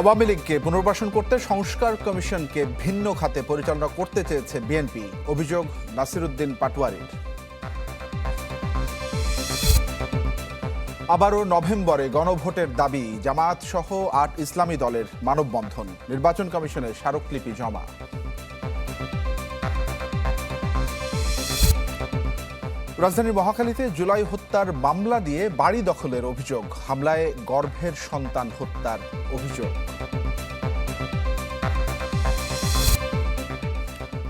আওয়ামী লীগকে পুনর্বাসন করতে সংস্কার কমিশনকে ভিন্ন খাতে পরিচালনা করতে চেয়েছে বিএনপি। অভিযোগ নাসিরুদ্দিন পাটোয়ারির। আবারও নভেম্বরে গণভোটের দাবি জামায়াত সহ আট ইসলামী দলের মানববন্ধন। নির্বাচন কমিশনের স্মারকলিপি জমা। রাজধানীর মহাখালীতে জুলাই হত্যার মামলা দিয়ে বাড়ি দখলের অভিযোগ, হামলায় গর্ভের সন্তান হত্যার অভিযোগ।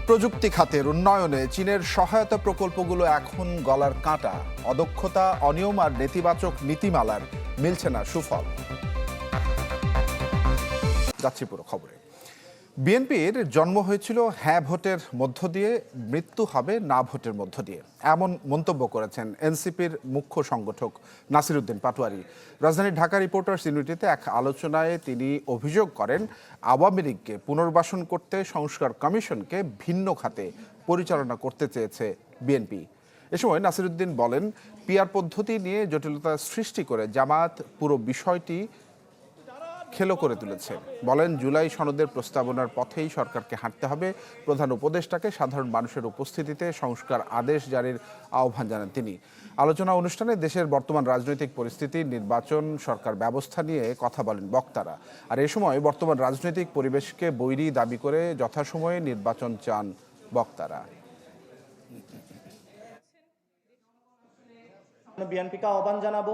প্রযুক্তি খাতের উন্নয়নে চীনের সহায়তা প্রকল্পগুলো এখন গলার কাঁটা। অদক্ষতা, অনিয়ম আর নেতিবাচক নীতিমালার মিলছে না সুফল। যাচ্ছি পুরো খবরে। বিএনপির জন্ম হয়েছিল হ্যাঁ ভোটের মধ্য দিয়ে, মৃত্যু হবে না ভোটের মধ্য দিয়ে, এমন মন্তব্য করেছেন এনসিপির মুখ্য সংগঠক নাসিরুদ্দিন পাটোয়ারি। রাজধানীর ঢাকা রিপোর্টার্স ইউনিটিতে এক আলোচনায় তিনি অভিযোগ করেন, আওয়ামী লীগকে পুনর্বাসন করতে সংস্কার কমিশনকে ভিন্ন খাতে পরিচালনা করতে চেয়েছে বিএনপি। এ সময় নাসিরুদ্দিন বলেন পিয়ার পদ্ধতি নিয়ে জটিলতা সৃষ্টি করে জামায়াত পুরো বিষয়টি খেলো করে তুলেছে। বলেন, জুলাই সনদের প্রস্তাবনার পথেই সরকারকে হাঁটতে হবে। প্রধান উপদেষ্টাকে সাধারণ মানুষের উপস্থিতিতে সংস্কার আদেশ জারির আহ্বান জানান তিনি। আলোচনা অনুষ্ঠানে দেশের বর্তমান রাজনৈতিক পরিস্থিতি, নির্বাচন, সরকার ব্যবস্থা নিয়ে কথা বলেন বক্তারা। আর এ সময় বর্তমান রাজনৈতিক পরিবেশকে বৈরী দাবি করে যথাসময়ে নির্বাচন চান বক্তারা। বিএনপিকে আহ্বান জানাব।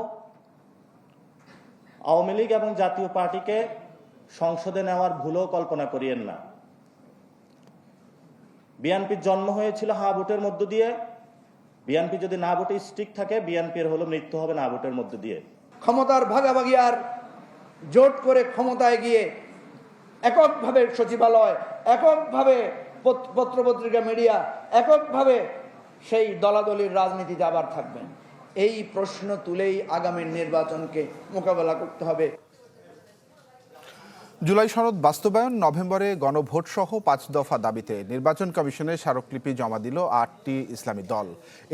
আওয়ামী লীগ এবং জাতীয় পার্টিকে সংসদে নেওয়ার ভুলও কল্পনা করিয়েন না। বিএনপির জন্ম হয়েছিল হা ভোটের মধ্য দিয়ে। বিএনপি যদি না ভোটে স্টিক থাকে, বিএনপির হলো মৃত্যু হবে না ভোটের মধ্য দিয়ে। ক্ষমতার ভাগাভাগি আর জোট করে ক্ষমতায় গিয়ে এককভাবে সচিবালয়, এককভাবে পত- পত্রপত্রিকা, মিডিয়া, এককভাবে সেই দলাদলির রাজনীতিতে আবার থাকবেন। এই প্রশ্ন তুলেই আগামী নির্বাচনকে মোকাবেলা করতে হবে। জুলাই সনদ বাস্তবায়ন, নভেম্বরে গণভোট সহ পাঁচ দফা দাবিতে নির্বাচন কমিশনে স্মারকলিপি জমা দিল আটটি ইসলামী দল।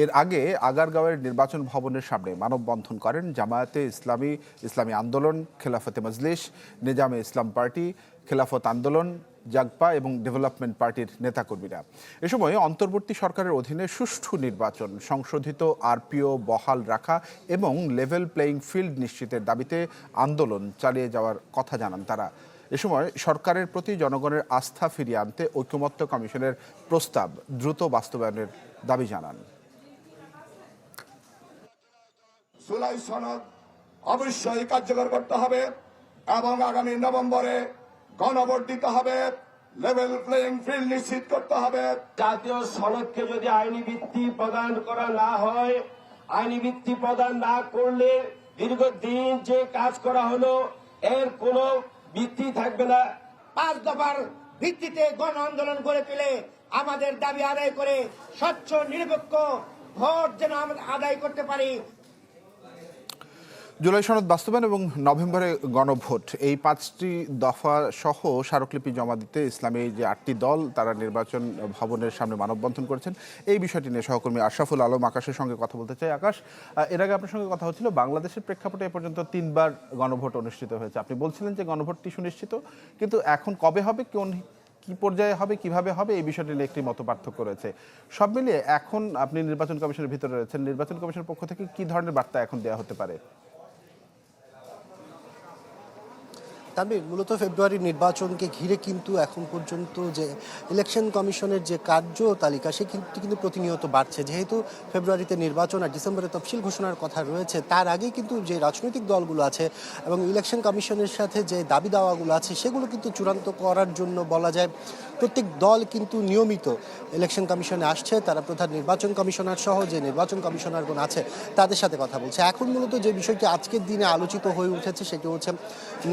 এর আগে আগারগাঁওয়ের নির্বাচন ভবনের সামনে মানববন্ধন করেন জামায়াতে ইসলামী ইসলামী আন্দোলন, খেলাফতে মজলিস, নিজামে ইসলাম পার্টি খেলাফত আন্দোলন, জাগপা এবং ডেভেলপমেন্ট পার্টির নেতাকর্মীরা। এ সময় অন্তর্বর্তী সরকারের অধীনে সুষ্ঠু নির্বাচন, সংশোধিত আরপিও বহাল রাখা এবং লেভেল প্লেয়িং ফিল্ড নিশ্চিতের দাবিতে আন্দোলন চালিয়ে যাওয়ার কথা জানান তারা। এ সময় সরকারের প্রতি জনগণের আস্থা ফিরিয়ে আনতে ঐকমত্য কমিশনের প্রস্তাব দ্রুত বাস্তবায়নের দাবি জানান। সনদ অবশ্যই কার্যকর করতে হবে এবং আগামী নভেম্বরে গণভোট দিতে হবে লেভেল প্লেইং ফিল্ড নিশ্চিত করতে হবে। জাতীয় সড়ককে যদি আইনি ভিত্তি প্রদান করা না হয় আইনি ভিত্তি প্রদান না করলে দীর্ঘদিন যে কাজ করা হলো এর কোনো ভিত্তি থাকবে না। পাঁচ দফার ভিত্তিতে গণ আন্দোলন করে তুলে আমাদের দাবি আদায় করে স্বচ্ছ নিরপেক্ষ ভোট যেন আমরা আদায় করতে পারি জুলাই সনদ বাস্তবায়ন এবং নভেম্বরে গণভোট। এই পাঁচটি দফা সহ স্মারকলিপি জমা দিতে ইসলামী যে আটটি দল, তারা নির্বাচন ভবনের সামনে মানববন্ধন করেছেন। এই বিষয়টি নিয়ে সহকর্মী আশরাফুল আলম আকাশের সঙ্গে কথা বলতে চাই। আকাশ এর আগে আপনার সঙ্গে কথা হচ্ছিল, বাংলাদেশের প্রেক্ষাপটে এ পর্যন্ত তিনবার গণভোট অনুষ্ঠিত হয়েছে। আপনি বলছিলেন যে গণভোটটি সুনিশ্চিত, কিন্তু এখন কবে হবে, কোন কি পর্যায়ে হবে, কীভাবে হবে, এই বিষয়টি নিয়ে একটি মত পার্থক্য রয়েছে। সব মিলিয়ে এখন আপনি নির্বাচন কমিশনের ভিতরে রয়েছেন। নির্বাচন কমিশনের পক্ষ থেকে কি ধরনের বার্তা এখন দেওয়া হতে পারে? তানভীর মূলত ফেব্রুয়ারির নির্বাচনকে ঘিরে কিন্তু এখন পর্যন্ত যে ইলেকশন কমিশনের যে কার্য তালিকা সে কিন্তু কিন্তু প্রতিনিয়ত বাড়ছে। যেহেতু ফেব্রুয়ারিতে নির্বাচন আর ডিসেম্বরে তফসিল ঘোষণার কথা রয়েছে, তার আগেই কিন্তু যে রাজনৈতিক দলগুলো আছে এবং ইলেকশন কমিশনের সাথে যে দাবি দাওয়াগুলো আছে, সেগুলো কিন্তু চূড়ান্ত করার জন্য বলা যায় প্রত্যেক দল কিন্তু নিয়মিত ইলেকশন কমিশনে আসছে। তারা প্রধান নির্বাচন কমিশনার সহ যে নির্বাচন কমিশনারগণ আছে, তাদের সাথে কথা বলছে। এখন মূলত যে বিষয়টি আজকের দিনে আলোচিত হয়ে উঠেছে, সেটি হচ্ছে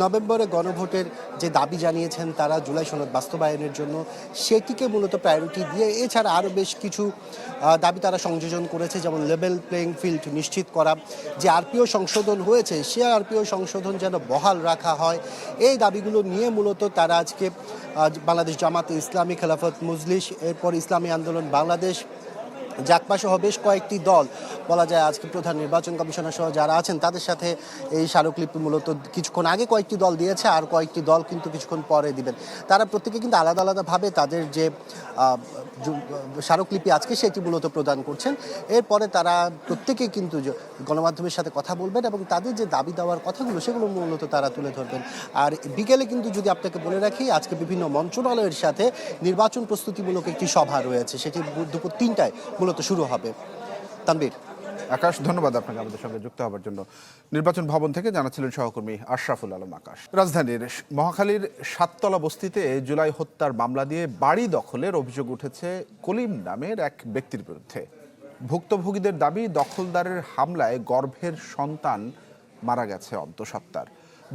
নভেম্বরে গণভোটের যে দাবি জানিয়েছেন তারা জুলাই সনদ বাস্তবায়নের জন্য, সেটিকে মূলত প্রায়োরিটি দিয়ে এছাড়া আরও বেশ কিছু দাবি তারা সংযোজন করেছে, যেমন লেভেল প্লেইং ফিল্ড নিশ্চিত করা, যে আরপিও সংশোধন হয়েছে, সে আরপিও সংশোধন যেন বহাল রাখা হয়, এই দাবিগুলো নিয়ে মূলত তারা আজকে বাংলাদেশ জামাতে ইসলামী খেলাফত মজলিস, এরপর ইসলামী আন্দোলন বাংলাদেশ একপাশে হবে বেশ কয়েকটি দল। বলা যায় আজকে প্রধান নির্বাচন কমিশনার সহ যারা আছেন, তাদের সাথে এই স্মারকলিপি মূলত কিছুক্ষণ আগে কয়েকটি দল দিয়েছে, আর কয়েকটি দল কিন্তু কিছুক্ষণ পরে দিবেন। তারা প্রত্যেকে কিন্তু আলাদা আলাদাভাবে তাদের যে স্মারকলিপি আজকে সেটি মূলত প্রদান করছেন। এরপরে তারা প্রত্যেকেই কিন্তু গণমাধ্যমের সাথে কথা বলবেন এবং তাদের যে দাবি দেওয়ার কথাগুলো, সেগুলো মূলত তারা তুলে ধরবেন। আর বিকেলে কিন্তু যদি আপনাকে বলে রাখি, আজকে বিভিন্ন মন্ত্রণালয়ের সাথে নির্বাচন প্রস্তুতিমূলক একটি সভা রয়েছে। সেটি দুপুর তিনটায় মূলত শুরু হবে। তানবীর আকাশ, ধন্যবাদ আপনাকে আমাদের সঙ্গে যুক্ত হওয়ার জন্য। নির্বাচন ভবন থেকে জানাচ্ছিলেন সহকর্মী আশরাফুল আলম আকাশ। রাজধানীর মহাখালীর সাততলা বস্তিতে জুলাই হত্যার মামলা দিয়ে বাড়ি দখলের অভিযোগ উঠেছে কলিম নামের এক ব্যক্তির বিরুদ্ধে। ভুক্তভোগীদের দাবি, দখলদারের হামলায় গর্ভের সন্তান মারা গেছে অন্তঃসত্ত্বার।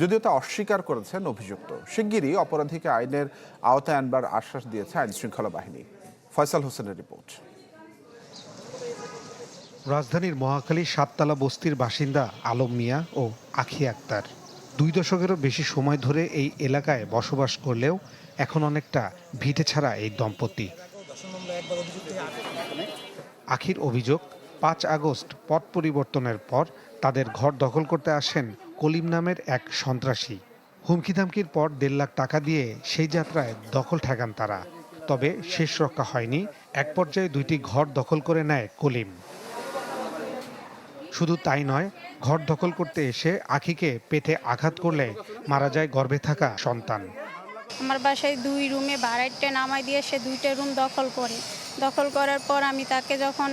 যদিও তা অস্বীকার করেছেন অভিযুক্ত। শিগগিরই অপরাধীকে আইনের আওতায় আনবার আশ্বাস দিয়েছে আইন শৃঙ্খলা বাহিনী। ফয়সাল হোসেনের রিপোর্ট। রাজধানীর মহাখালী সাততলা বস্তির বাসিন্দা আলম মিয়া ও আখি আক্তার। দুই দশকেরও বেশি সময় ধরে এই এলাকায় বসবাস করলেও এখন অনেকটা ভিটে ছাড়া এই দম্পতি। আখির অভিযোগ, পাঁচ আগস্ট পট পরিবর্তনের পর তাদের ঘর দখল করতে আসেন কলিম নামের এক সন্ত্রাসী। হুমকি ধামকির পর দেড় লাখ টাকা দিয়ে সেই যাত্রায় দখল ঠেকান তারা। তবে শেষ রক্ষা হয়নি, এক পর্যায়ে দুইটি ঘর দখল করে নেয় কলিম। শুধু তাই নয় ঘর দখল করতে এসে আখিকে পেটে আঘাত করলে মারা যায় গর্ভে থাকা সন্তান। আমার বাসায় দুই রুমে ভাড়াইটে নামাই দিয়ে সে দুইটা রুম দখল করে। দখল করার পর আমি তাকে যখন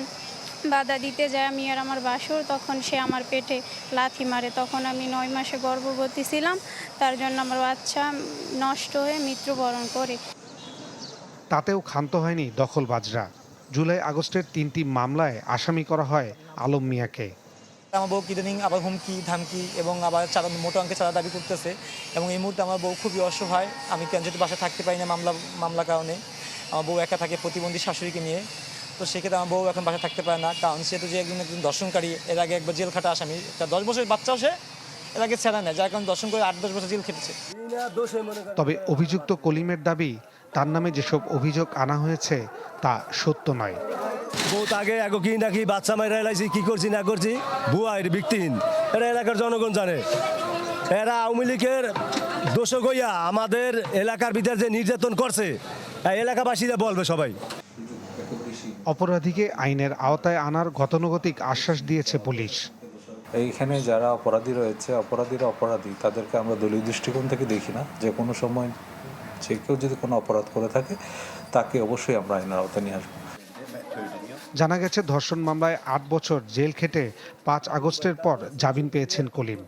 বাধা দিতে যাই আমি আর আমার বাসুর তখন সে আমার পেটে লাথি মারে। তখন আমি নয় মাসে গর্ভবতী ছিলাম তার জন্য আমার বাচ্চা নষ্ট হয়ে মৃত্যুবরণ করে। তাতেও ক্ষান্ত হয়নি দখলবাজরা। জুলাই আগস্টের তিনটি মামলায় আসামি করা হয় আলম মিয়াকে। আমার বউ ইদানিং আবার হুমকি, ধামকি এবং আবার চাঁদা, মোটা অঙ্কে চাঁদা দাবি করতেছে এবং এই মুহূর্তে আমার বউ খুবই অসহায়। আমি কেন যেহেতু বাসায় থাকতে পারি না মামলা মামলা কারণে। আমার বউ একা থাকে প্রতিবন্ধী শাশুড়িকে নিয়ে। তো সেক্ষেত্রে আমার বউ এখন বাসায় থাকতে পারে না। কারণ সে তো যে একজন একজন দর্শনকারী, এর আগে একবার জেল খাটা আসামি। তা দশ বছরের বাচ্চাও সে, এর আগে ছেড়া নেয়। যার কারণে দর্শন করে আট, দশ বছর জেল খেটেছে। তবে অভিযুক্ত কলিমের দাবি, তার নামে যেসব অভিযোগ আনা হয়েছে তা সত্য নয়। বহুত আগে আগে কি নাকি বাচ্চা মাইরা এলাইছি কি করছি না করছি? ভুয়া এর ভিত্তিহীন এটা এলাকার জনগণ জানে। এরা আওয়ামী লীগের দোষক হইয়া আমাদের এলাকার ভিতরে যে নির্যাতন করছে এলাকাবাসীরা বলবে সবাই। অপরাধীকে আইনের আওতায় আনার গতানুগতিক আশ্বাস দিয়েছে পুলিশ। এইখানে যারা অপরাধী রয়েছে অপরাধীরা অপরাধী তাদেরকে আমরা দলীয় দৃষ্টিকোণ থেকে দেখি না। যে কোনো সময় যে কেউ যদি কোনো অপরাধ করে থাকে তাকে অবশ্যই আমরা আইনের আওতায় নিয়ে আসব। জানা গেছে ধর্ষণ মামলায় আট বছর জেল খেটে পাঁচ আগস্টের পর জামিন পেয়েছেন Kalim.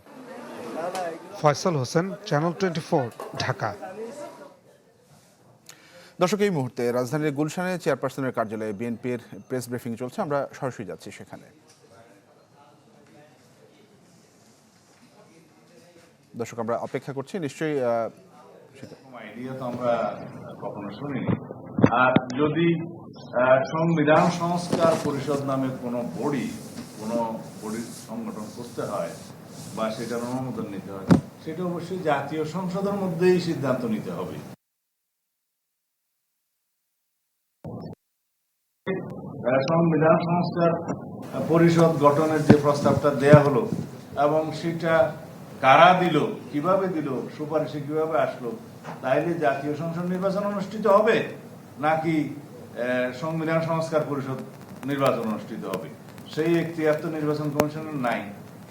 Faisal Hossain channel twenty Dhaka. দর্শক এই মুহূর্তে রাজধানীর গুলশানে চেয়ারপারসনের কার্যালয়ে বিএনপির প্রেস ব্রিফিং চলছে। আমরা সরাসরি যাচ্ছি সেখানে। দর্শক আমরা অপেক্ষা করছি। নিশ্চয়ই আইডিয়া তো আমরা কখনো শুনিনি। আর যদি সংবিধান সংস্কার পরিষদ নামে কোনো বডি কোনো বডি সংগঠন করতে হয় বা সেটার অনুমোদন নিতে হয়, সেটা অবশ্যই জাতীয় সংসদের মধ্যেই সিদ্ধান্ত নিতে হবে। সংবিধান সংস্কার পরিষদ গঠনের যে প্রস্তাবটা দেয়া হলো এবং সেটা কারা দিল, কীভাবে দিল, সুপারিশে কীভাবে আসলো, তাইলে জাতীয় সংসদ নির্বাচন অনুষ্ঠিত হবে নাকি সংবিধান সংস্কার পরিষদ নির্বাচন অনুষ্ঠিত হবে। সেই এখতিয়ার তো নির্বাচন কমিশনের নাই,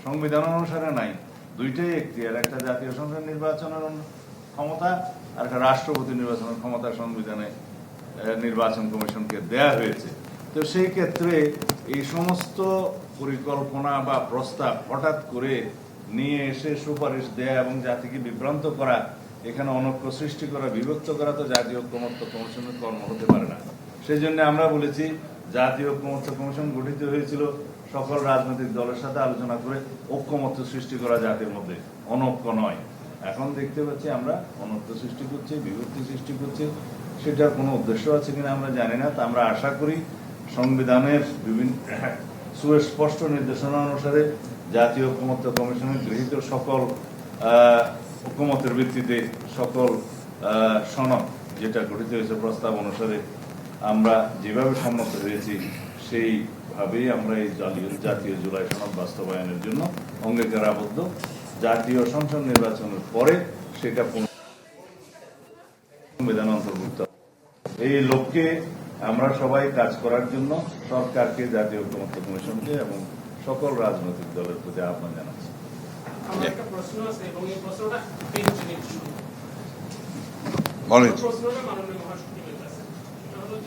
সংবিধান অনুসারে নাই। দুইটাই এখতিয়ার, একটা জাতীয় সংসদ নির্বাচনের ক্ষমতা আর একটা রাষ্ট্রপতি নির্বাচনের ক্ষমতা সংবিধানে নির্বাচন কমিশনকে দেয়া হয়েছে। তো সেই ক্ষেত্রে এই সমস্ত পরিকল্পনা বা প্রস্তাব হঠাৎ করে নিয়ে এসে সুপারিশ দেয়া এবং জাতিকে বিভ্রান্ত করা, এখানে অনৈক্য সৃষ্টি করা, বিভক্ত করা তো জাতীয় ঐক্যমত্য কমিশনের কর্ম হতে পারে না। সেই জন্য আমরা বলেছি, জাতীয় ঐক্যমত্য কমিশন গঠিত হয়েছিল সকল রাজনৈতিক দলের সাথে আলোচনা করে ঐক্যমত্য সৃষ্টি করা জাতির মধ্যে। অনৈক্য নয়। এখন দেখতে পাচ্ছি আমরা অনৈক্য সৃষ্টি করছি, বিভক্তি সৃষ্টি করছি। সেটার কোনো উদ্দেশ্য আছে কিনা আমরা জানি না, তা আমরা আশা করি সংবিধানের বিভিন্ন সুস্পষ্ট নির্দেশনা অনুসারে জাতীয় ঐক্যমত্য কমিশনের গৃহীত সকল ঐক্যমতের ভিত্তিতে সকল সনদ যেটা গঠিত হয়েছে প্রস্তাব অনুসারে আমরা যেভাবে সম্মত হয়েছি সেইভাবেই আমরা এই জাতীয় জাতীয় জুলাই সনদ বাস্তবায়নের জন্য অঙ্গীকার আবদ্ধ জাতীয় সংসদ নির্বাচনের পরে সেটা সংবিধান অন্তর্ভুক্ত। এই লক্ষ্যে আমরা সবাই কাজ করার জন্য সরকারকে জাতীয় ঐক্যমত্য কমিশনকে এবং সকল রাজনৈতিক দলের প্রতি আহ্বান জানাচ্ছি। প্রশ্ন আছে এবং এই প্রশ্নটা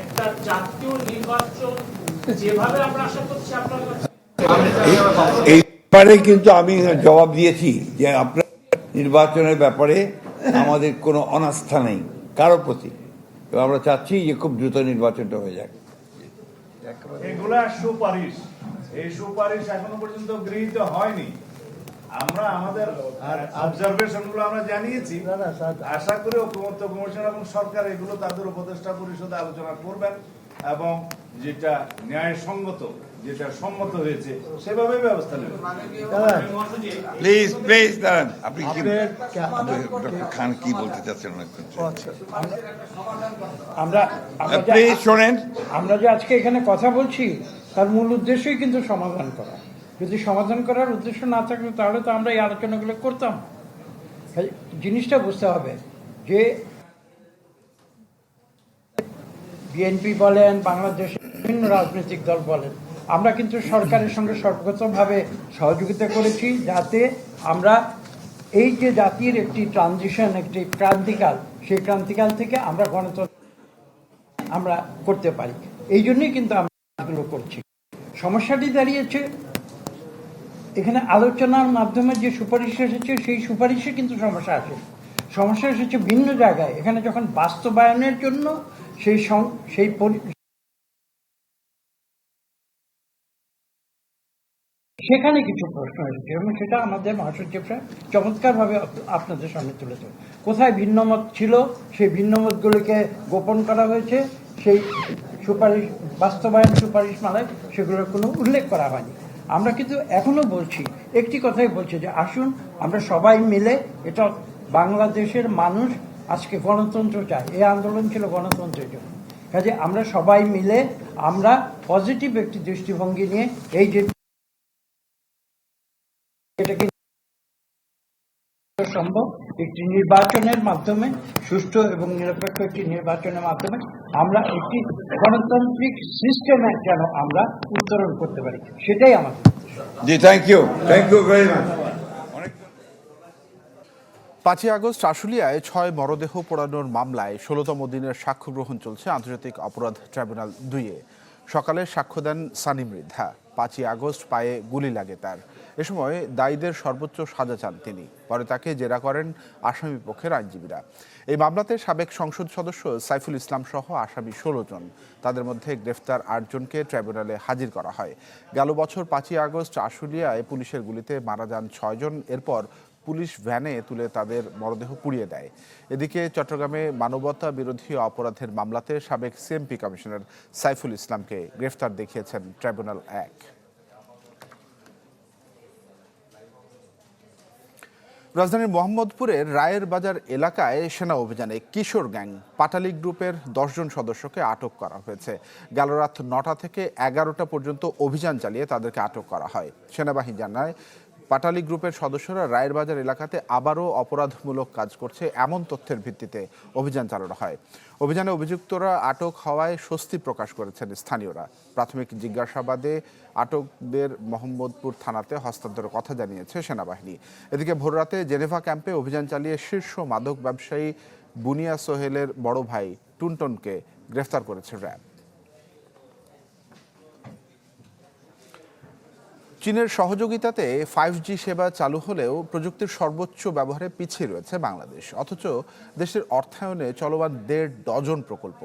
একটা জাতীয় নির্বাচন যেভাবে আমরা আশা করছি আপনার কাছে এই ব্যাপারে কিন্তু আমি জবাব দিয়েছি যে আপনার নির্বাচনের ব্যাপারে আমাদের কোনো অনাস্থা নেই কারও প্রতি। আমরা চাচ্ছি যে খুব দ্রুত নির্বাচনটা হয়ে যাক। এগুলা সুপারিশ। এই সুপারিশ এখনও পর্যন্ত গৃহীত হয়নি। আমরা আমাদের অবজারভেশনগুলো আমরা জানিয়েছি। আশা করি ঐক্যমত্য কমিশন এবং সরকার এগুলো তাদের উপদেষ্টা পরিষদে আলোচনা করবেন এবং যেটা ন্যায়সঙ্গত যেটা সম্মত হয়েছে সেভাবে ব্যবস্থা নেবেন। প্লিজ প্লিজ দাঁড়ান। আপনি কি ডক্টর খান কি বলতে চাচ্ছেন আমরা আমরা প্লিজ শোনেন। আমরা যে আজকে এখানে কথা বলছি তার মূল উদ্দেশ্যই কিন্তু সমাধান করা। যদি সমাধান করার উদ্দেশ্য না থাকতো তাহলে তো আমরা এই আলোচনাগুলো করতাম। জিনিসটা বুঝতে হবে যে বিএনপি বলেন, বাংলাদেশের বিভিন্ন রাজনৈতিক দল বলেন, আমরা কিন্তু সরকারের সঙ্গে সর্বগতভাবে সহযোগিতা করেছি যাতে আমরা এই যে জাতির একটি ট্রানজিশন একটি ক্রান্তিকাল, সেই ক্রান্তিকাল থেকে আমরা গণতন্ত্র আমরা করতে পারি। এই জন্যই কিন্তু আমরা করছি। সমস্যাটি দাঁড়িয়েছে এখানে আলোচনার মাধ্যমে যে সুপারিশ এসেছে, সেই সুপারিশে কিন্তু সমস্যা আছে। সমস্যা এসেছে ভিন্ন জায়গায়। এখানে যখন বাস্তবায়নের জন্য সেই সেই সেখানে কিছু প্রশ্ন এসেছে এবং সেটা আমাদের মহাসচিব সাহেব চমৎকারভাবে আপ- আপনাদের সামনে তুলে ধরে কোথায় ভিন্নমত ছিল? সেই ভিন্নমতগুলিকে গোপন করা হয়েছে। সেই সুপারিশ, বাস্তবায়ন সুপারিশ মালায় সেগুলোর কোনো উল্লেখ করা হয়নি। আমরা কিন্তু এখনও বলছি, একটি কথাই বলছি যে আসুন আমরা সবাই মিলে এটা বাংলাদেশের মানুষ আজকে গণতন্ত্র চায়। এই আন্দোলন ছিল গণতন্ত্রের জন্য। কাজে আমরা সবাই মিলে আমরা পজিটিভ একটি দৃষ্টিভঙ্গি নিয়ে এই যে এটাকে সম্ভব একটি নির্বাচনের মাধ্যমে সুষ্ঠু এবং নিরপেক্ষ একটি নির্বাচনের মাধ্যমে আমরা একটি গণতান্ত্রিক সিস্টেমে যেন আমরা উত্তরণ করতে পারি। সেটাই আমাদের জি thank you thank you very much পাঁচই আগস্ট আশুলিয়ায় ছয় মরদেহ পোড়ানোর মামলায় ষোলোতম দিনের সাক্ষ্য গ্রহণ চলছে আন্তর্জাতিক অপরাধ ট্রাইব্যুনাল দুইয়ে। সকালে সাক্ষ্য দেন সানি মৃধা। পাঁচই আগস্ট পায়ে গুলি লাগে তার। এ সময় দায়ীদের সর্বোচ্চ সাজা চান তিনি। পরে তাকে জেরা করেন আসামি পক্ষের আইনজীবীরা। এই মামলাতে সাবেক সংসদ সদস্য সাইফুল ইসলাম সহ আসামি ষোলো জন। তাদের মধ্যে গ্রেফতার আটজনকে ট্রাইব্যুনালে হাজির করা হয়। গেল বছর পাঁচই আগস্ট আশুলিয়ায় পুলিশের গুলিতে মারা যান ছয়জন এরপর পুলিশ ভ্যানে তুলে তাদের মরদেহ পুড়িয়ে দেয়। এদিকে চট্টগ্রামে মানবতা বিরোধী অপরাধের মামলাতে সাবেক সিএমপি কমিশনার সাইফুল ইসলামকে গ্রেফতার দেখিয়েছেন ট্রাইব্যুনাল এক। রাজধানীর মোহাম্মদপুরের রায়ের বাজার এলাকায় সেনা অভিযানে কিশোর গ্যাং পাটালি গ্রুপের দশজন সদস্যকে আটক করা হয়েছে। গেল রাত নটা থেকে এগারোটা পর্যন্ত অভিযান চালিয়ে তাদেরকে আটক করা হয়। সেনাবাহিনী জানায় পাটালি গ্রুপের সদস্যরা রায়ের বাজার এলাকাতে আবারও অপরাধমূলক কাজ করছে এমন তথ্যের ভিত্তিতে অভিযান চালানো হয়। অভিযানে অভিযুক্তরা আটক হওয়ায় স্বস্তি প্রকাশ করেছেন স্থানীয়রা। প্রাথমিক জিজ্ঞাসাবাদে আটকদের মোহাম্মদপুর থানাতে হস্তান্তরের কথা জানিয়েছে সেনাবাহিনী। এদিকে ভোররাতে জেনেভা ক্যাম্পে অভিযান চালিয়ে শীর্ষ মাদক ব্যবসায়ী বুনিয়া সোহেলের বড় ভাই টুনটনকে গ্রেফতার করেছে র্যাব। চীনের সহযোগিতাতে ফাইভ জি সেবা চালু হলেও প্রযুক্তির সর্বোচ্চ ব্যবহারে পিছিয়ে রয়েছে বাংলাদেশ। অথচ দেশের অর্থায়নে চলমান দেড় ডজন প্রকল্প।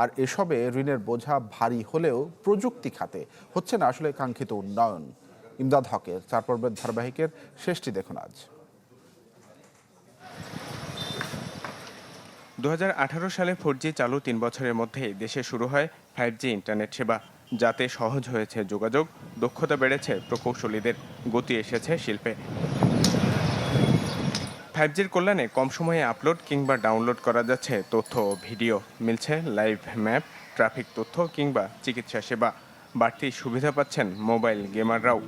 আর এসবে ঋণের বোঝা ভারী হলেও প্রযুক্তি খাতে হচ্ছে না আসলে কাঙ্ক্ষিত উন্নয়ন। ইমদাদ হকের চার পর্বের ধারাবাহিকের শেষটি দেখুন আজ। দু হাজার আঠারো সালে ফোর চালু তিন বছরের মধ্যেই দেশে শুরু হয় ফাইভ জি ইন্টারনেট সেবা। যাতে সহজ হয়েছে যোগাযোগ, দক্ষতা বেড়েছে, প্রকৌশলীদের গতি এসেছে শিল্পে। ফাইভ জির কল্যাণে কম সময়ে আপলোড কিংবা ডাউনলোড করা যাচ্ছে তথ্য ও ভিডিও। মিলছে লাইভ ম্যাপ ট্রাফিক তথ্য কিংবা চিকিৎসা সেবা। বাড়তি সুবিধা পাচ্ছেন মোবাইল গেমাররাও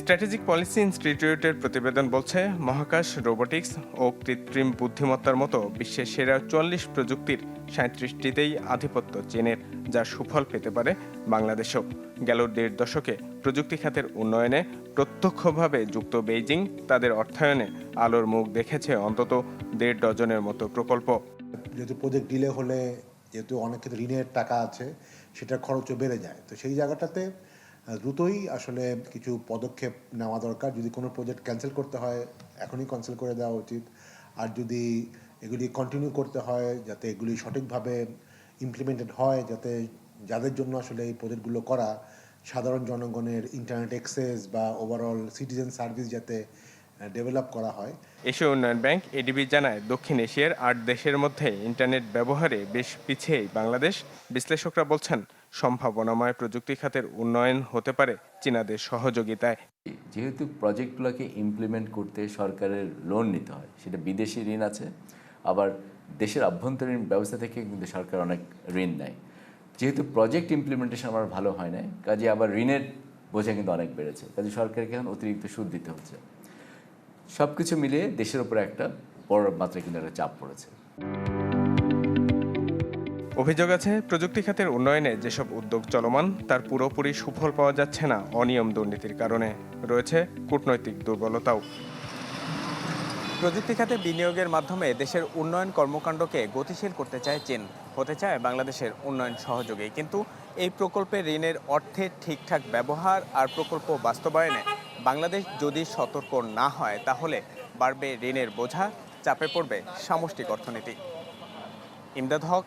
স্ট্র্যাটেজিক পলিসি ইনস্টিটিউটের প্রতিবেদন বলছে, মহাকাশ, রোবোটিক্স ও কৃত্রিম বুদ্ধিমত্তার মতো বিশ্বের সেরা চুয়াল্লিশ প্রযুক্তির সাঁত্রিশটিতেই আধিপত্য চীনের যা সুফল পেতে পারে বাংলাদেশও। গেল দেড় দশকে প্রযুক্তি খাতের উন্নয়নে প্রত্যক্ষভাবে যুক্ত বেইজিং তাদের অর্থায়নে আলোর মুখ দেখেছে অন্তত দেড় ডজনের মতো প্রকল্প। যেহেতু প্রজেক্ট ডিলে হলে, যেহেতু অনেক ক্ষেত্রে ঋণের টাকা আছে, সেটার খরচও বেড়ে যায়। তো সেই জায়গাটাতে দ্রুতই আসলে কিছু পদক্ষেপ নেওয়া দরকার। যদি কোনো প্রজেক্ট ক্যান্সেল করতে হয়, এখনই ক্যান্সেল করে দেওয়া উচিত। আর যদি এগুলি কন্টিনিউ করতে হয়, যাতে এগুলি সঠিকভাবে ইমপ্লিমেন্টেড হয়, যাতে যাদের জন্য আসলে এই প্রজেক্টগুলো করা, সাধারণ জনগণের ইন্টারনেট অ্যাক্সেস বা ওভারঅল সিটিজেন সার্ভিস যাতে ডেভেলপ করা হয়। এশীয় উন্নয়ন ব্যাংক এডিবি জানায়, দক্ষিণ এশিয়ার আট দেশের মধ্যে ইন্টারনেট ব্যবহারে বেশ পিছিয়েই বাংলাদেশ। বিশ্লেষকরা বলছেন সম্ভাবনাময় প্রযুক্তি খাতের উন্নয়ন হতে পারে চীনাদের সহযোগিতায়। যেহেতু প্রজেক্টগুলোকে ইমপ্লিমেন্ট করতে সরকারের লোন নিতে হয়, সেটা বিদেশি ঋণ আছে, আবার দেশের আভ্যন্তরীণ ব্যবস্থা থেকে কিন্তু সরকার অনেক ঋণ নেয়। যেহেতু প্রজেক্ট ইমপ্লিমেন্টেশন আমার ভালো হয় নাই, কাজে আবার ঋণের বোঝা কিন্তু অনেক বেড়েছে, কাজে সরকারকে এখন অতিরিক্ত সুদ দিতে হচ্ছে। সব কিছু মিলিয়ে দেশের উপরে একটা বড় মাত্রায় কিন্তু একটা চাপ পড়েছে। অভিযোগ আছে, প্রযুক্তি খাতের উন্নয়নে যেসব উদ্যোগ চলমান, তার পুরোপুরি সুফল পাওয়া যাচ্ছে না অনিয়ম দুর্নীতির কারণে। রয়েছে কূটনৈতিক দুর্বলতাও। প্রযুক্তি খাতে বিনিয়োগের মাধ্যমে দেশের উন্নয়ন কর্মকাণ্ডকে গতিশীল করতে চায় চীন। হতে চায় বাংলাদেশের উন্নয়ন সহযোগী। কিন্তু এই প্রকল্পে ঋণের অর্থের ঠিকঠাক ব্যবহার আর প্রকল্প বাস্তবায়নে বাংলাদেশ যদি সতর্ক না হয়, তাহলে বাড়বে ঋণের বোঝা, চাপে পড়বে সামষ্টিক অর্থনীতি। Imdad Haque